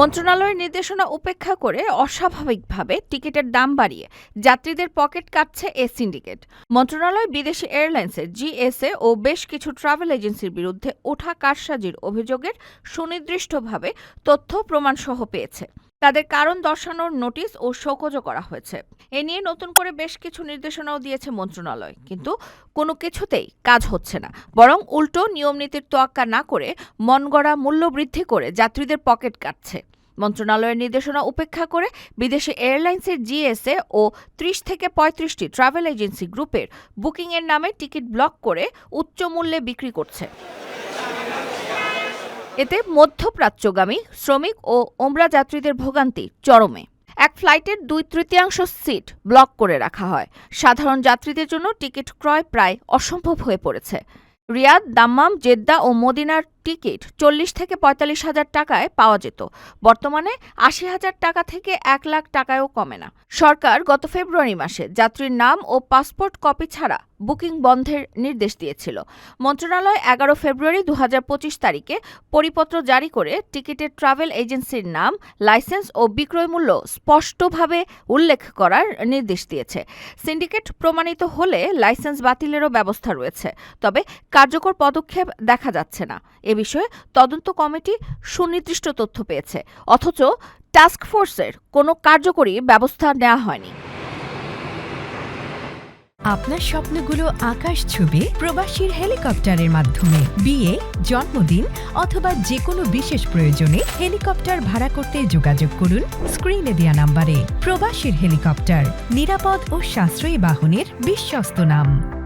মন্ত্রণালয়ের নির্দেশনা উপেক্ষা করে অস্বাভাবিকভাবে টিকিটের দাম বাড়িয়ে যাত্রীদের পকেট কাটছে এ সিন্ডিকেট। মন্ত্রণালয় বিদেশি এয়ারলাইন্সের জিএসএ ও বেশ কিছু ট্রাভেল এজেন্সির বিরুদ্ধে ওঠা কারসাজির অভিযোগের সুনির্দিষ্টভাবে তথ্য প্রমাণসহ পেয়েছে। তাদের কারণ দর্শানোর নোটিশ ও শোকজও করা হয়েছে। এ নিয়ে নতুন করে বেশ কিছু নির্দেশনাও দিয়েছে মন্ত্রণালয়। কিন্তু কোনো কিছুতেই কাজ হচ্ছে না। বরং উল্টো নিয়মনীতির তোয়াক্কা না করে মনগড়া মূল্য বৃদ্ধি করে যাত্রীদের পকেট কাটছে। মন্ত্রণালয়ের নির্দেশনা উপেক্ষা করে বিদেশি এয়ারলাইন্সের জিএসএ ও ত্রিশ থেকে পঁয়ত্রিশটি ট্রাভেল এজেন্সি গ্রুপের বুকিংয়ের নামে টিকিট ব্লক করে উচ্চ মূল্যে বিক্রি করছে। এতে মধ্যপ্রাচ্যগামী শ্রমিক ও ওমরা যাত্রীদের ভোগান্তি চরমে। এক ফ্লাইটের দুই তৃতীয়াংশ সিট ব্লক করে রাখা হয়। সাধারণ যাত্রীদের জন্য টিকিট ক্রয় প্রায় অসম্ভব হয়ে পড়েছে। রিয়াদ দাম্মাম, জেদ্দা ও মদিনার টিকিট চল্লিশ থেকে পঁয়তাল্লিশ হাজার টাকায় পাওয়া যেত। বর্তমানে আশি হাজার টাকা থেকে এক লাখ টাকায়ও কমে না। সরকার গত ফেব্রুয়ারি মাসে যাত্রীর নাম ও পাসপোর্ট কপি ছাড়া বুকিং বন্ধের নির্দেশ দিয়েছিল। মন্ত্রণালয় এগারো ফেব্রুয়ারি দু হাজার পঁচিশ তারিখে পরিপত্র জারি করে টিকিটের ট্রাভেল এজেন্সির নাম, লাইসেন্স ও বিক্রয় মূল্য স্পষ্টভাবে উল্লেখ করার নির্দেশ দিয়েছে। সিন্ডিকেট প্রমাণিত হলে লাইসেন্স বাতিলেরও ব্যবস্থা রয়েছে, তবে কার্যকর পদক্ষেপ দেখা যাচ্ছে না। এ বিষয়ে তদন্ত কমিটি সুনির্দিষ্ট তথ্য পেয়েছে। অথচ টাস্ক ফোর্সের কোনো কার্যকরী ব্যবস্থা নেওয়া হয়নি। আপনার স্বপ্নগুলো আকাশ ছবি প্রবাসীর হেলিকপ্টারের মাধ্যমে। বিয়ে, জন্মদিন অথবা যে কোনো বিশেষ প্রয়োজনে হেলিকপ্টার ভাড়া করতে যোগাযোগ করুন স্ক্রিনে দেওয়া নাম্বারে। প্রবাসীর হেলিকপ্টার নিরাপদ ও সাশ্রয়ী বাহনের বিশ্বস্ত নাম।